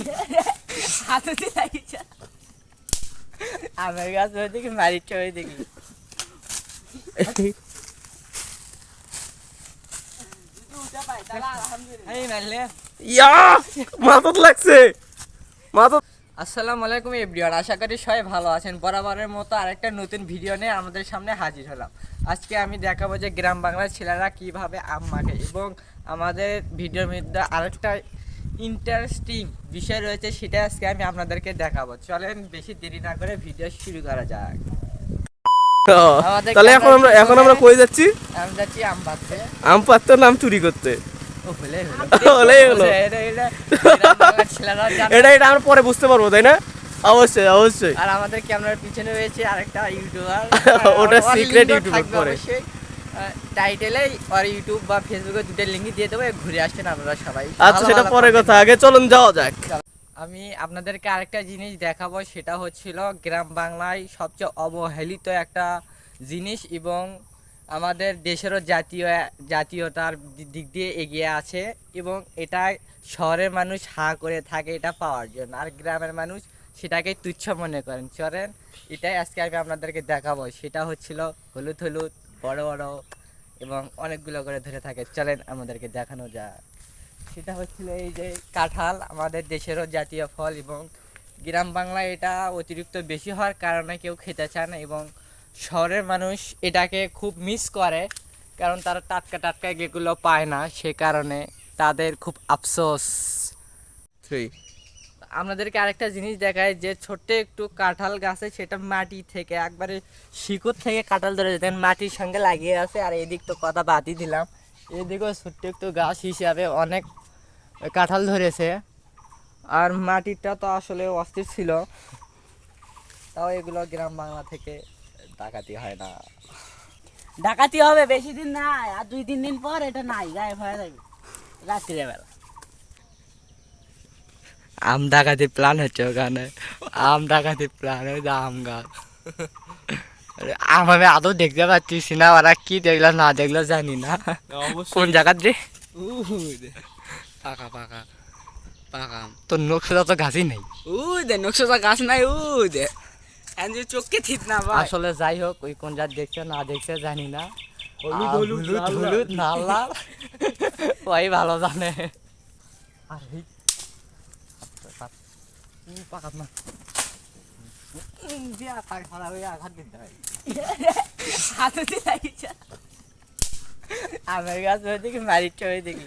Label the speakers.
Speaker 1: হাতুতে লাগিয়েছে আমের গাছ ওই দেখি দেখি।
Speaker 2: ইয়া মাথাত লাগছে।
Speaker 1: আসসালামু আলাইকুম এভরিওয়ান আশা করি সবাই ভালো আছেন। বরাবরের মতো আরেকটা নতুন ভিডিও নিয়ে আমাদের সামনে হাজির হলাম। আজকে আমি দেখাবো যে গ্রাম বাংলার ছেলেরা কীভাবে আম মাখে এবং আমাদের ভিডিওর মধ্যে আরেকটা ইন্টারেস্টিং বিষয় রয়েছে সেটা আজকে আমি আপনাদেরকে দেখাবো। চলেন বেশি দেরি না করে ভিডিও শুরু করা যাক।
Speaker 2: তাহলে এখন আমরা এখন আমরা কই যাচ্ছি?
Speaker 1: আমি যাচ্ছি আম বাঁধতে
Speaker 2: আম পাত্র নাম চুরি করতে।
Speaker 1: এটা- এটা-
Speaker 2: আমরা পরে বুঝতে পারব তাই না? অবশ্যই অবশ্যই।
Speaker 1: আর আমাদের ক্যামেরার পিছনে রয়েছে আরেকটা ইউটিউবার।
Speaker 2: ওটা secret YouTuber পরে।
Speaker 1: টাইটেলে আর ইউটিউব বা ফেসবুকে দুটো লিঙ্ক দিয়ে দেবো ঘুরে আপনারা সবাই।
Speaker 2: আচ্ছা সেটা পরে কথা আগে চলুন যাওয়া যাক।
Speaker 1: আমি আপনাদেরকে আরেকটা জিনিস দেখাবো সেটা হচ্ছিল গ্রাম বাংলায় সবচেয়ে অবহেলিত একটা জিনিস এবং আমাদের দেশেরও জাতীয় জাতীয়তার দিক দিয়ে এগিয়ে আছে এবং এটা শহরের মানুষ হা করে থাকে এটা পাওয়ার জন্য। আর গ্রামের মানুষ সেটাকে তুচ্ছ মনে করেন। চলেন এটাই আজকে আমি আপনাদেরকে দেখাবো। সেটা হচ্ছিল হলুদ হলুদ। বড় বড় এবং অনেকগুলো করে ধরে থাকে। চলেন আমাদেরকে দেখানো যায় সেটা হচ্ছিল এই যে কাঁঠাল, আমাদের দেশেরও জাতীয় ফল এবং গ্রাম বাংলায় এটা অতিরিক্ত বেশি হওয়ার কারণে কেউ খেতে চায় না এবং শহরের মানুষ এটাকে খুব মিস করে, কারণ তারা টাটকা টাটকা এগুলো পায় না। সে কারণে তাদের খুব আফসোস। আপনাদেরকে আরেকটা জিনিস দেখায় যে ছোট্ট একটু কাঁঠাল গাছে সেটা মাটি থেকে একবারে শিকড় থেকে কাঁঠাল ধরে যেতেন, মাটির সঙ্গে লাগিয়ে আছে। আর এদিক তো কথা বাদই দিলাম। এদিকেও ছোট্ট একটু গাছ হিসাবে অনেক কাঁঠাল ধরেছে। আর মাটিটা তো আসলে অস্থির ছিল। তাও এগুলো গ্রাম বাংলা থেকে ডাকাতি হয় না।
Speaker 3: ডাকাতি হবে, বেশি দিন নাই। আর দুই তিন দিন পর এটা নাই, গায়ে হয়ে যাবে রাত্রির বেলা
Speaker 1: আম ডাকাতি প্ল্যান হচ্ছে ওখানে। আম ডাকাতি প্ল্যান যে আম গাছ। আম আমি আদৌ দেখতে পাচ্ছি না ওরা কি দেখল না দেখল জানি না। কোন জায়গার রে?
Speaker 4: পাকা পাকা। পাকা।
Speaker 1: তোর নকশা তো গাছই নাই।
Speaker 4: উই দে নকশা গাছ নাই উই দে। চোখকে থিত না
Speaker 1: আসলে যাই হোক ওই কোন জাত দেখছে না দেখছে জানি না।
Speaker 2: হলুদ, হলুদ,
Speaker 1: হলুদ
Speaker 2: লাল, লাল।
Speaker 1: হলুদ লাল লাল। ওই ভালো জানে। আর উম, পাকাত না। দিয়া পাক ফালা হয়ে আঘাত দিতে হয়।
Speaker 3: হাতুতে লাগিয়েছে
Speaker 1: আমের গাছ ওই দেখি মারিচ্ছে ওই দেখি